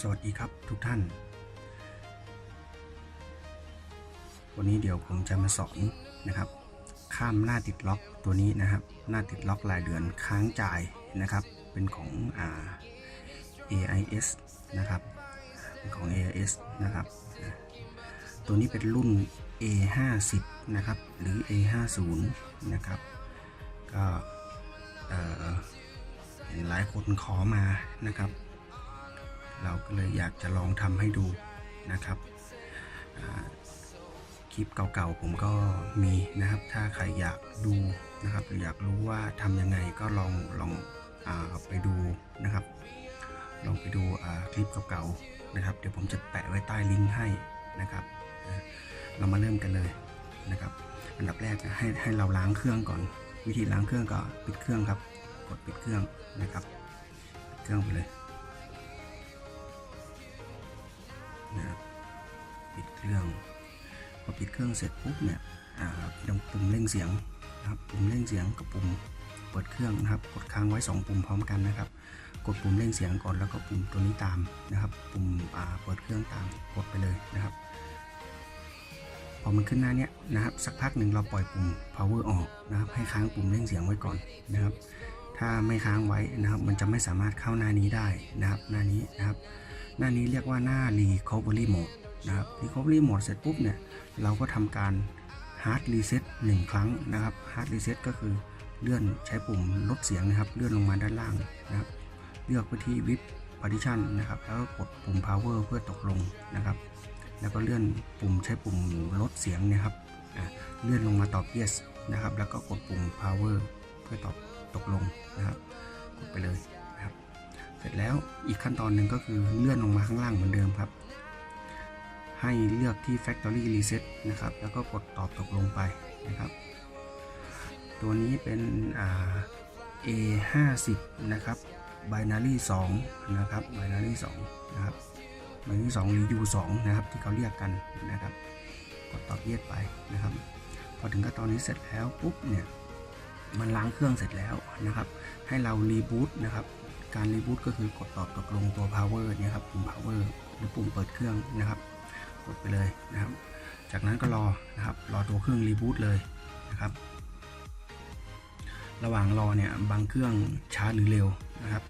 สวัสดีครับทุกท่าน วันนี้เดี๋ยวผมจะมาสอนนะครับ ข้ามหน้าติดล็อกตัวนี้นะครับ หน้าติดล็อกรายเดือนค้างจ่ายนะครับ เป็นของอ่า AIS นะครับเป็นของ AIS นะครับ ตัวนี้เป็นรุ่น A50 นะครับ หรือ A50 นะครับ ก็เห็นหลายคนขอมานะครับ เราก็เลยอยากจะลองทำให้ดูนะครับคลิปเก่าๆผมก็มีนะครับ ถ้าใครอยากดูนะครับหรืออยากรู้ว่าทำยังไงก็ลองลองอไปดูนะครับ ลองไปดูคลิปเก่าๆนะครับ เดี๋ยวผมจะแปะไว้ใต้ลิงก์ให้นะครับ เรามาเริ่มกันเลยนะครับ อันดับแรกให้ให้เราล้างเครื่องก่อน วิธีล้างเครื่องก็ปิดเครื่องครับ กดปิดเครื่องนะครับปิดเครื่องไปเลย นะครับปิดเครื่องพอปิดเครื่องเสร็จปุ๊บเนี่ยอ่าตรงปุ่มเร่งเสียงนะครับปุ่มเร่งเสียงกับปุ่มเปิดเครื่องนะครับ กดค้างไว้ 2 ปุ่มพร้อมกันนะครับ กดปุ่มเร่งเสียงก่อนแล้วก็ปุ่มตัวนี้ตามนะครับ ปุ่มเปิดเครื่องตามกดไปเลยนะครับ พอมันขึ้นหน้าเนี้ยนะครับ สักพักหนึ่งเราปล่อยปุ่ม power ออกนะครับ ให้ค้างปุ่มเร่งเสียงไว้ก่อนนะครับ ถ้าไม่ค้างไว้นะครับ มันจะไม่สามารถเข้าหน้านี้ได้นะครับ หน้านี้นะครับ หน้านี้เรียกว่าหน้า recovery mode นะครับ recovery mode เสร็จปุ๊บเนี่ย เราก็ทำการ hard reset 1 ครั้งนะครับ hard reset ก็คือเลื่อนใช้ปุ่มลดเสียงนะครับ เลื่อนลงมาด้านล่างนะครับ เลือกไปที่ VIP partition นะครับ แล้วก็กดปุ่ม power เพื่อตกลงนะครับ แล้วก็เลื่อนปุ่มใช้ปุ่มลดเสียงนะครับอะเลื่อนลงมาตอบ yes นะครับ แล้วก็กดปุ่ม power เพื่อตอบตกลงนะครับ กดไปเลย เสร็จแล้วอีกขั้นตอนหนึ่งก็คือเลื่อนลงมาข้างล่างเหมือนเดิมครับ ให้เลือกที่ Factory Reset นะครับ แล้วก็กดตอบตกลงไปนะครับ ตัวนี้เป็นอ่า A50 นะครับ Binary 2นะครับ Binary 2นะครับ Binary 2หรือ U2 นะครับ ที่เขาเรียกกันนะครับ กดตอบเยสไปนะครับ พอถึงขั้นตอนนี้เสร็จแล้วปุ๊บเนี่ยมันล้างเครื่องเสร็จแล้วนะครับ ให้เรารีบูตนะครับ การรีบูตก็คือกดตอบตกลงตัว power เนี่ยครับปุ่ม power หรือปุ่มเปิดเครื่องนะครับ กดไปเลยนะครับ จากนั้นก็รอนะครับรอตัวเครื่องรีบูตเลยนะครับ ระหว่างรอเนี่ยบางเครื่องช้าหรือเร็วนะครับ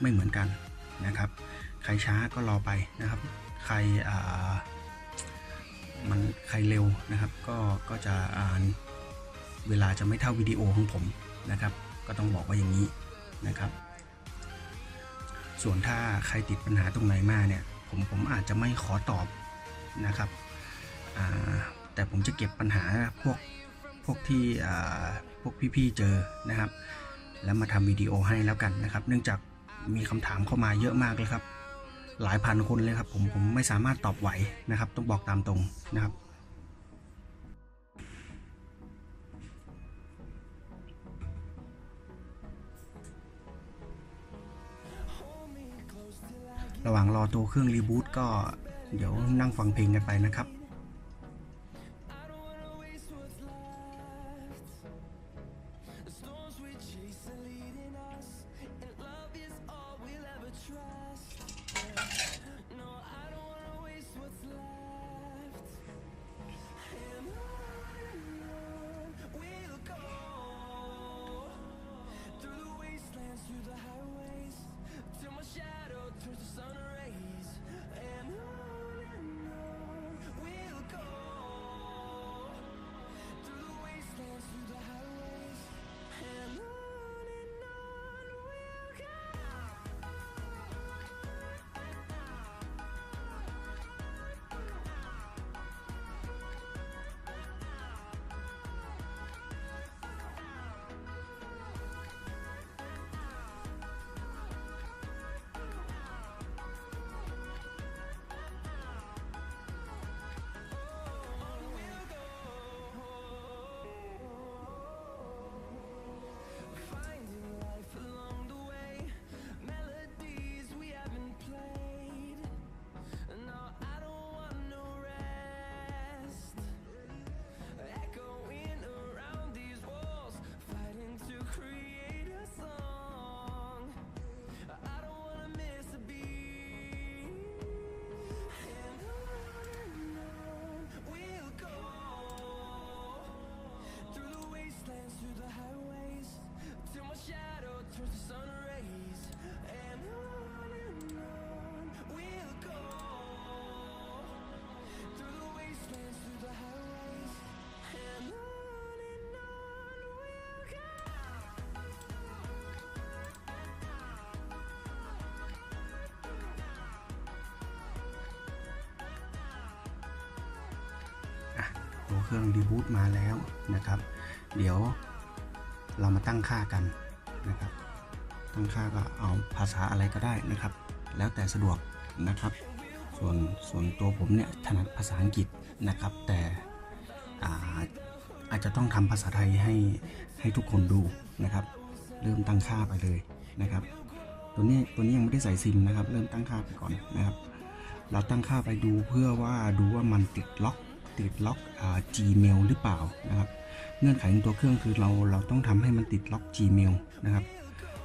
ไม่เหมือนกันนะครับ ใครช้าก็รอไปนะครับ ใครมันใครเร็วนะครับ ก็ก็จะเวลาจะไม่เท่าวิดีโอของผมนะครับ ก็ต้องบอกว่าอย่างนี้นะครับ ส่วนถ้าใครติดปัญหาตรงไหนมาเนี่ย ผมผมอาจจะไม่ขอตอบนะครับแต่ผมจะเก็บปัญหาพวกพวกที่พวกพี่ๆเจอนะครับ แล้วมาทำวิดีโอให้แล้วกันนะครับ เนื่องจากมีคำถามเข้ามาเยอะมากเลยครับ หลายพันคนเลยครับ ผมผมไม่สามารถตอบไหวนะครับ ต้องบอกตามตรงนะครับ ระหว่างรอตัวเครื่องรีบูตก็เดี๋ยวนั่งฟังเพลงกันไปนะครับ เครื่องรีบูตมาแล้วนะครับ เดี๋ยวเรามาตั้งค่ากันนะครับ ตั้งค่าก็เอาภาษาอะไรก็ได้นะครับ แล้วแต่สะดวกนะครับ ส่วนส่วนตัวผมเนี่ยถนัดภาษาอังกฤษนะครับ แต่อาอาจจะต้องทำภาษาไทยให้ให้ทุกคนดูนะครับ เริ่มตั้งค่าไปเลยนะครับ ตัวนี้ตัวนี้ยังไม่ได้ใส่ซิมนะครับ เริ่มตั้งค่าไปก่อนนะครับ เราตั้งค่าไปดูเพื่อว่าดูว่ามันติดล็อก ติดล็อกอ Gmail หรือเปล่านะครับเงื่อนไขของตัวเครื่องคือเราเราต้องทำให้มันติดล็อก Gmail นะครับ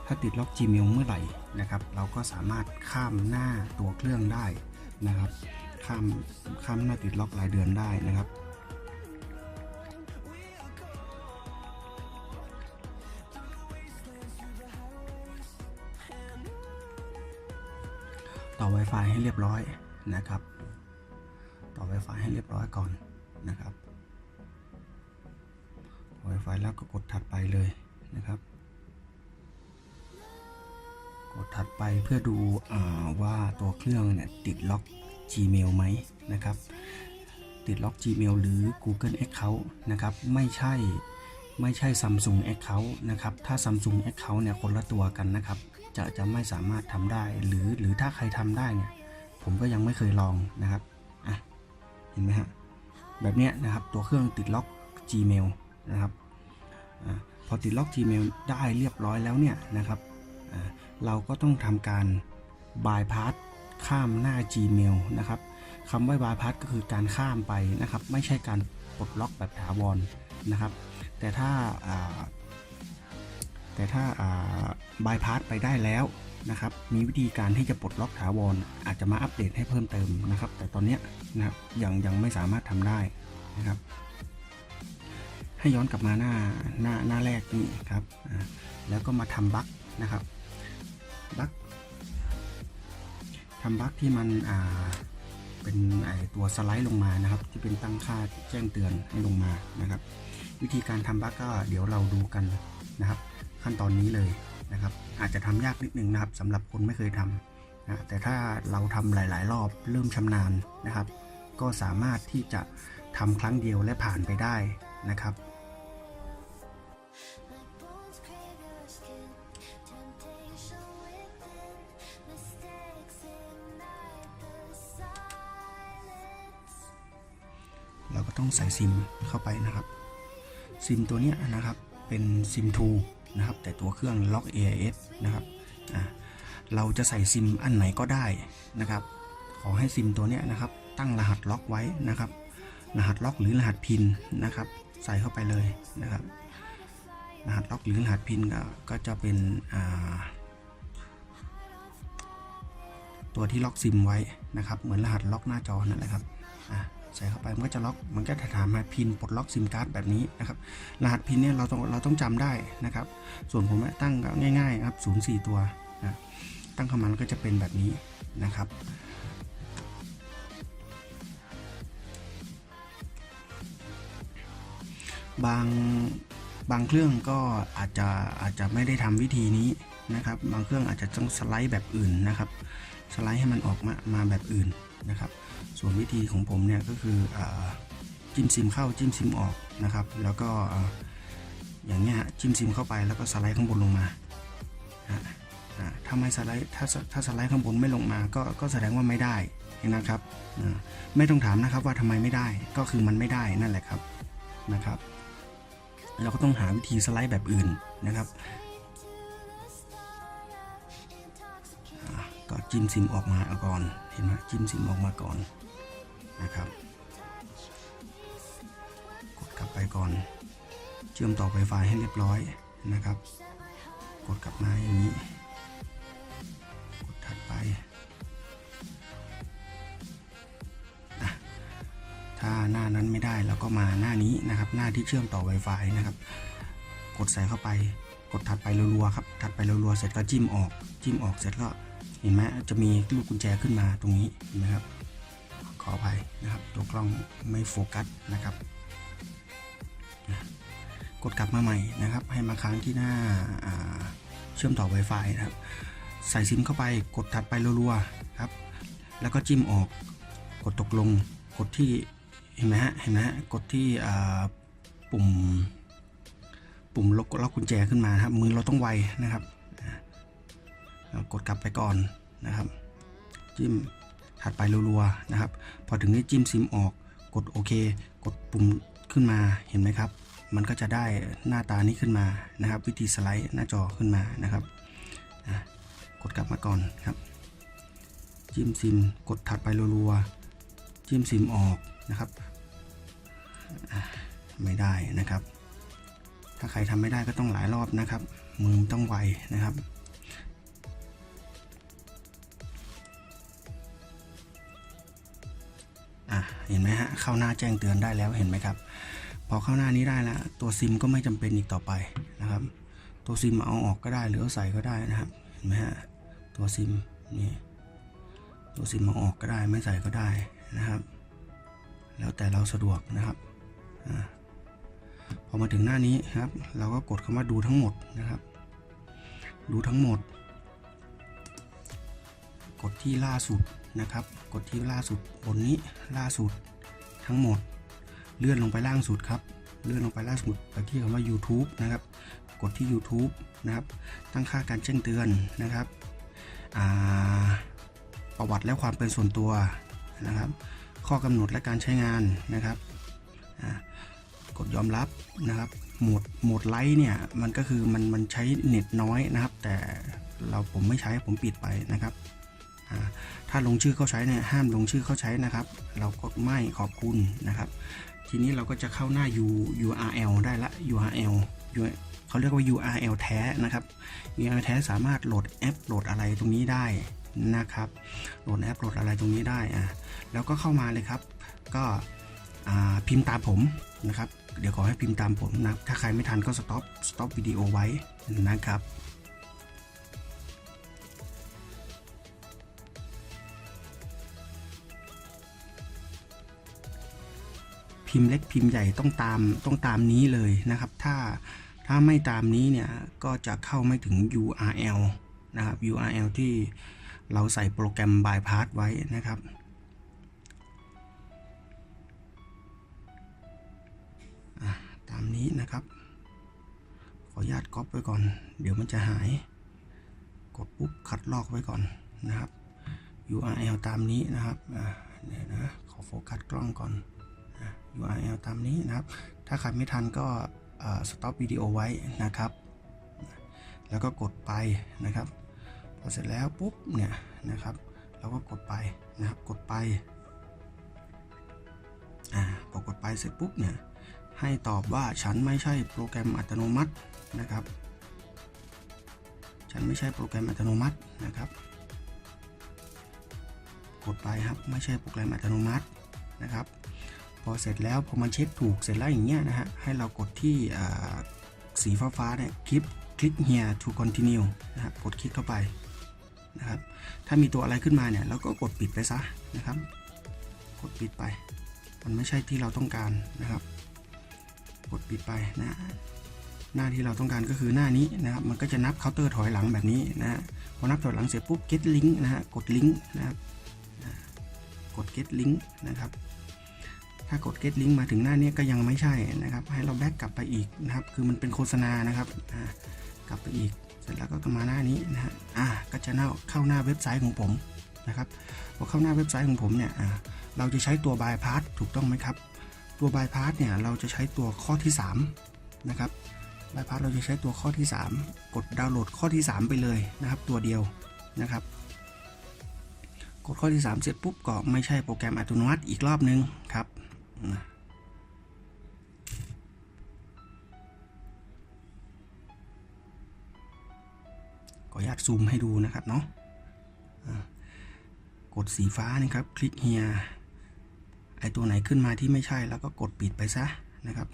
ถ้าติดล็อก Gmail เมื่อไหร่นะครับ เราก็สามารถข้ามหน้าตัวเครื่องได้นะครับ ข้ามข้ามหน้าติดล็อกรายเดือนได้นะครับต่อ Wi-Fi ให้เรียบร้อยนะครับ อ Wi-Fi ให้เรียบร้อยก่อนนะครับ Wi-Fi แล้วก็กดถัดไปเลยนะครับ กดถัดไปเพื่อดูอว่าตัวเครื่องเนี่ยติดล็อก Gmail ไหมนะครับ ติดล็อก Gmail หรือ Google Account นะครับ ไม่ใช่ไม่ใช่ Samsung Account นะครับ ถ้า Samsung Account เนี่ยคนละตัวกันนะครับ จะจะไม่สามารถทำได้ หรือหรือถ้าใครทำได้เนี่ย ผมก็ยังไม่เคยลองนะครับ เห็นไหมฮะแบบเนี้ยนะครับตัวเครื่องติดล็อก Gmail นะครับอพอติดล็อก Gmail ได้เรียบร้อยแล้วเนี่ยนะครับเราก็ต้องทำการ bypass ข้ามหน้า Gmail นะครับคำว่า bypass ก็คือการข้ามไปนะครับ ไม่ใช่การปลดล็อกแบบถาวรนะครับ แต่ถ้าแต่ถ้าอ่า bypass ไปได้แล้ว นะครับ มีวิธีการที่จะปลดล็อกถาวรอาจจะมาอัปเดตให้เพิ่มเติมนะครับ แต่ตอนนี้ยนะครับยังยังไม่สามารถทำได้นะครับ ให้ย้อนกลับมาหน้าหน้าหน้าแรกนี่ครับแล้วก็มาทำบั๊กนะครับบั๊กทำบั๊กที่มันอ่าเป็นไอตัวสไลด์ลงมานะครับ ที่เป็นตั้งค่าแจ้งเตือนให้ลงมานะครับ วิธีการทำบั๊กก็เดี๋ยวเราดูกันนะครับ ขั้นตอนนี้เลย นะครับ อาจจะทำยากนิดนึงนะครับสำหรับคนไม่เคยทำนะแต่ถ้าเราทำหลาย ๆ รอบเริ่มชำนาญนะครับ ก็สามารถที่จะทำครั้งเดียวและผ่านไปได้นะครับเราก็ต้องใส่ซิมเข้าไปนะครับ ซิมตัวนี้นะครับเป็นซิม2 นะครับ แต่ตัวเครื่องล็อก AIS นะครับเราจะใส่ซิมอันไหนก็ได้นะครับ ขอให้ซิมตัวนี้นะครับ ตั้งรหัสล็อกไว้นะครับ รหัสล็อกหรือรหัสพินนะครับ ใส่เข้าไปเลยนะครับ รหัสล็อกหรือรหัสพินก็ก็จะเป็นตัวที่ล็อกซิมไว้นะครับ เหมือนรหัสล็อกหน้าจอนั่นแหละครับอะ ใส่เข้าไปมันก็จะล็อกมันก็จะถามมาพินปลดล็อกซิมการ์ดแบบนี้นะครับรหัสพินเนี่ยเราต้องเราต้องจำได้นะครับ ส่วนผมตั้งง่ายๆครับ0 4ตัวนะตั้งเข้ามาแล้วก็จะเป็นแบบนี้นะครับบางบางเครื่องก็อาจจะอาจจะไม่ได้ทำวิธีนี้นะครับ บางเครื่องอาจจะต้องสไลด์แบบอื่นนะครับ สไลด์ให้มันออกมามาแบบอื่นนะครับ ส่วนวิธีของผมเนี่ยก็คืออจิ้มซิมเข้าจิ้มซิมออกนะครับ แล้วก็อย่างเงี้ยฮะจิ้มซิมเข้าไปแล้วก็สไลด์ข้างบนลงมาถ้าไม่สไลด์ถ้าถ้าสไลด์ข้างบนไม่ลงมาก็ก็แสดงว่าไม่ได้นะครับไม่ต้องถามนะครับว่าทำไมไม่ได้ก็คือมันไม่ได้นั่นแหละครับนะครับ เราก็ต้องหาวิธีสไลด์แบบอื่นนะครับก็จิ้มซิมออกมาก่อนเห็นไหมจิ้มซิมออกมาก่อน นะครับ กดกลับไปก่อน เชื่อมต่อ Wi-Fi ให้เรียบร้อยนะครับ กดกลับมาอย่างนี้ กดถัดไปถ้าหน้านั้นไม่ได้เราก็มาหน้านี้นะครับ หน้าที่เชื่อมต่อ Wi-Fi นะครับ กดใส่เข้าไป กดถัดไปรัวๆครับ ถัดไปรัวๆเสร็จก็จิ้มออก จิ้มออกเสร็จก็เห็นไหมจะมีลูกกุญแจขึ้นมาตรงนี้เห็นไหมครับ ขออภัยนะครับ ตัวกล้องไม่โฟกัสนะครับกดกลับมาใหม่นะครับ ให้มาค้างที่หน้าาเชื่อมต่อ Wi-Fi นะครับ ใส่ซิมเข้าไปกดถัดไปรัวๆครับ แล้วก็จิ้มออกกดตกลงกดที่เห็นไหมฮะเห็นไหมฮะกดที่ปุ่ม ปุ่มล็อกล็อกกุญแจขึ้นมาครับ มือเราต้องไวนะครับ กดกลับไปก่อนนะครับ จิ้ม ถัดไปรัวๆนะครับ พอถึงนี้จิ้มซิมออกกดโอเค กดปุ่มขึ้นมาเห็นไหมครับ มันก็จะได้หน้าตานี้ขึ้นมานะครับ วิธีสไลด์หน้าจอขึ้นมานะครับกดกลับมาก่อนครับ จิ้มซิมกดถัดไปรัวๆจิ้มซิมออกนะครับ ไม่ได้นะครับ ถ้าใครทำไม่ได้ก็ต้องหลายรอบนะครับ มือต้องไวนะครับ เห็นไหมฮะเข้าหน้าแจ้งเตือนได้แล้วเห็นไหมครับ พอเข้าหน้านี้ได้แล้วตัวซิมก็ไม่จำเป็นอีกต่อไปนะครับ ตัวซิมเอาออกก็ได้หรือเอาใส่ก็ได้นะครับเห็นไหมฮะตัวซิมนี่ตัวซิมเอาออกก็ได้ไม่ใส่ก็ได้นะครับ แล้วแต่เราสะดวกนะครับพอมาถึงหน้านี้ครับ เราก็กดคำว่าดูทั้งหมดนะครับ ดูทั้งหมด กดที่ล่าสุดนะครับ กดที่ล่าสุดบนนี้ล่าสุดทั้งหมด เลื่อนลงไปล่างสุดครับ เลื่อนลงไปล่างสุดไปที่คำว่า YouTube นะครับ กดที่ YouTube นะครับ ตั้งค่าการแจ้งเตือนนะครับประวัติและความเป็นส่วนตัวนะครับ ข้อกำหนดและการใช้งานนะครับกดยอมรับนะครับโหมดโหมดไลท์เนี่ยมันก็คือมันมันใช้เน็ตน้อยนะครับ แต่เราผมไม่ใช้ผมปิดไปนะครับ ถ้าลงชื่อเข้าใช้เนี่ยห้ามลงชื่อเข้าใช้นะครับ เรากดไม่ขอบคุณนะครับ ทีนี้เราก็จะเข้าหน้า U URL ได้ละ URL เขาเรียกว่า URL แท้นะครับ URL แท้สามารถโหลดแอปโหลดอะไรตรงนี้ได้นะครับ โหลดแอปโหลดอะไรตรงนี้ได้อะแล้วก็เข้ามาเลยครับ ก็พิมพ์ตามผมนะครับ เดี๋ยวขอให้พิมพ์ตามผมนะ ถ้าใครไม่ทันก็สต็อปสต็อปวิดีโอไว้นะครับ พิมพ์เล็กพิมพ์ใหญ่ต้องตามต้องตามนี้เลยนะครับ ถ้าถ้าไม่ตามนี้เนี่ยก็จะเข้าไม่ถึง URL นะครับ URL ที่เราใส่โปรแกรม bypass ไว้นะครับ ตามนี้นะครับ ขออนุญาตก๊อปไว้ก่อน เดี๋ยวมันจะหาย กดปุ๊บคัดลอกไว้ก่อนนะครับ URL ตามนี้นะครับเดี๋ยวนะ ขอโฟกัสกล้องก่อน URL ตามนี้นะครับ ถ้าใครไม่ทันก็สต็อปวิดีโอไว้นะครับ แล้วก็กดไปนะครับ พอเสร็จแล้วปุ๊บเนี่ยนะครับเราก็กดไปนะครับ กดไปอ่าพอกดไปเสร็จปุ๊บเนี่ยให้ตอบว่าฉันไม่ใช่โปรแกรมอัตโนมัตินะครับ ฉันไม่ใช่โปรแกรมอัตโนมัตินะครับ กดไปครับไม่ใช่โปรแกรมอัตโนมัตินะครับ พอเสร็จแล้วพอมันเช็คถูกเสร็จแล้วอย่างเงี้ยนะฮะให้เรากดที่สีฟ้าฟ้าๆเนี่ยคลิกคลิก here to continue นะครับกดคลิกเข้าไปนะครับถ้ามีตัวอะไรขึ้นมาเนี่ยเราก็กดปิดไปซะนะครับ กดปิดไป มันไม่ใช่ที่เราต้องการนะครับ กดปิดไปนะหน้าที่เราต้องการก็คือหน้านี้นะครับมันก็จะนับเคาน์เตอร์ถอยหลังแบบนี้นะฮะพอนับถอยหลังเสร็จปุ๊บ get link นะฮะกดลิงก์นะครับกด get link นะครับ ถ้ากด get link มาถึงหน้านี้ก็ยังไม่ใช่นะครับ ให้เราแบ็กกลับไปอีกนะครับ คือมันเป็นโฆษณานะครับกลับไปอีก เสร็จแล้วก็มาหน้านี้นะฮะอ่าก็จะเข้าเข้าหน้าเว็บไซต์ของผมนะครับพอเข้าหน้าเว็บไซต์ของผมเนี่ยเราจะใช้ตัว bypass ถูกต้องไหมครับ ตัว bypass เนี่ยเราจะใช้ตัวข้อที่ 3 นะครับ bypass เราจะใช้ตัวข้อที่ 3 กดดาวน์โหลดข้อที่ 3 ไปเลยนะครับ ตัวเดียวนะครับ กดข้อที่ 3 เสร็จปุ๊บก็ไม่ใช่โปรแกรมอัตโนมัติอีกรอบนึงครับ ขออนุญาตซูมให้ดูนะครับเนาะกดสีฟ้านี่ครับ คลิกเฮียไอตัวไหนขึ้นมาที่ไม่ใช่แล้วก็กดปิดไปซะนะครับ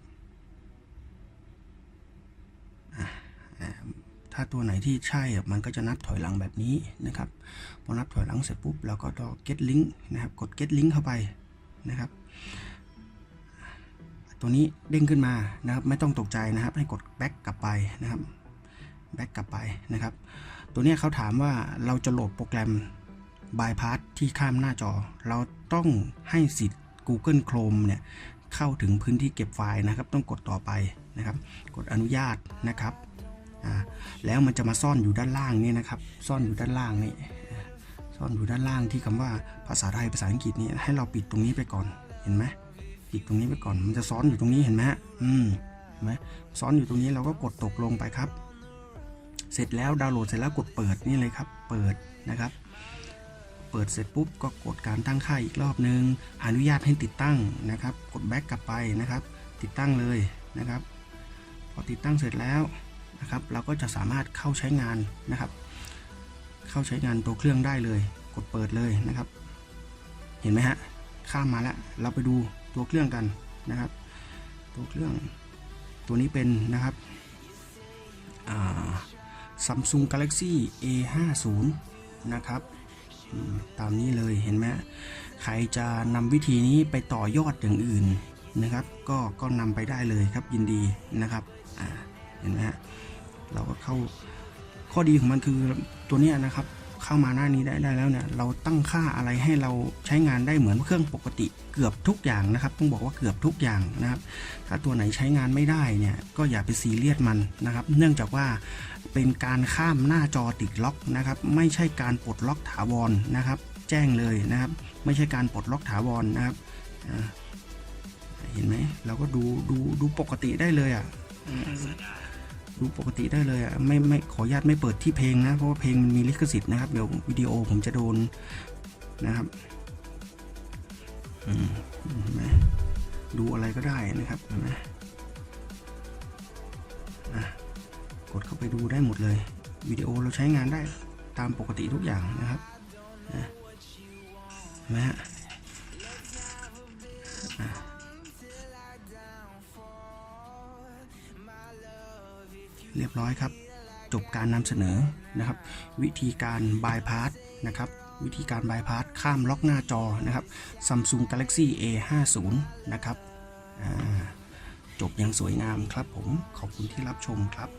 ถ้าตัวไหนที่ใช่มันก็จะนับถอยหลังแบบนี้นะครับ พอนับถอยหลังเสร็จปุ๊บเราก็ต้อง get link นะครับ กด get link เข้าไปนะครับ ตัวนี้เด้งขึ้นมานะครับ ไม่ต้องตกใจนะครับ ให้กด back กลับไปนะครับ back กลับไปนะครับ ตัวนี้เขาถามว่าเราจะโหลดโปรแกรม bypass ที่ข้ามหน้าจอ เราต้องให้สิทธิ์ Google Chrome เนี่ยเข้าถึงพื้นที่เก็บไฟล์นะครับ ต้องกดต่อไปนะครับ กดอนุญาตนะครับอ่าแล้วมันจะมาซ่อนอยู่ด้านล่างนี่นะครับ ซ่อนอยู่ด้านล่างนี่ซ่อนอยู่ด้านล่างที่คำว่าภาษาไทยภาษาอังกฤษนี่ให้เราปิดตรงนี้ไปก่อนเห็นไหม ปิดตรงนี้ไปก่อน มันจะซ้อนอยู่ตรงนี้เห็นไหมฮะอืมเห็นไหมซ้อนอยู่ตรงนี้เราก็กดตกลงไปครับ เสร็จแล้วดาวน์โหลดเสร็จแล้วกดเปิดนี่เลยครับ เปิดนะครับ เปิดเสร็จปุ๊บก็กดการตั้งค่าอีกรอบนึง อนุญาตให้ติดตั้งนะครับ กดแบ็กกลับไปนะครับ ติดตั้งเลยนะครับ พอติดตั้งเสร็จแล้วนะครับ เราก็จะสามารถเข้าใช้งานนะครับ เข้าใช้งานตัวเครื่องได้เลย กดเปิดเลยนะครับ เห็นไหมฮะ ข้ามมาแล้ว เราไปดู ตัวเครื่องกันนะครับ ตัวเครื่องตัวนี้เป็นนะครับซัมซุง Galaxy A50 นะครับตามนี้เลยเห็นไหมใครจะนำวิธีนี้ไปต่อยอดอย่างอื่นนะครับ ก็ก็นำไปได้เลยครับยินดีนะครับเห็นไหมฮะเราก็เข้าข้อดีของมันคือตัวนี้นะครับ เข้ามาหน้านี้ได้ได้แล้วเนี่ยเราตั้งค่าอะไรให้เราใช้งานได้เหมือนเครื่องปกติเกือบทุกอย่างนะครับ ต้องบอกว่าเกือบทุกอย่างนะครับ ถ้าตัวไหนใช้งานไม่ได้เนี่ยก็อย่าไปซีเรียสมันนะครับ เนื่องจากว่าเป็นการข้ามหน้าจอติดล็อกนะครับ ไม่ใช่การปลดล็อกถาวรนะครับ แจ้งเลยนะครับ ไม่ใช่การปลดล็อกถาวรนะครับเห็นไหมเราก็ดูดูดูปกติได้เลยอะ ดูปกติได้เลยอะไม่ไม่ขออนุญาตไม่เปิดที่เพลงนะ เพราะว่าเพลงมันมีลิขสิทธิ์นะครับเดี๋ยววิดีโอผมจะโดนนะครับเห็นไหมดูอะไรก็ได้นะครับเห็นไหมอะกดเข้าไปดูได้หมดเลยวิดีโอเราใช้งานได้ตามปกติทุกอย่างนะครับนะเห็นไหมฮะ เรียบร้อยครับ จบการนำเสนอนะครับ วิธีการบายพาสนะครับวิธีการบายพาสข้ามล็อกหน้าจอนะครับ Samsung Galaxy A50 นะครับจบอย่างสวยงามครับผมขอบคุณที่รับชมครับ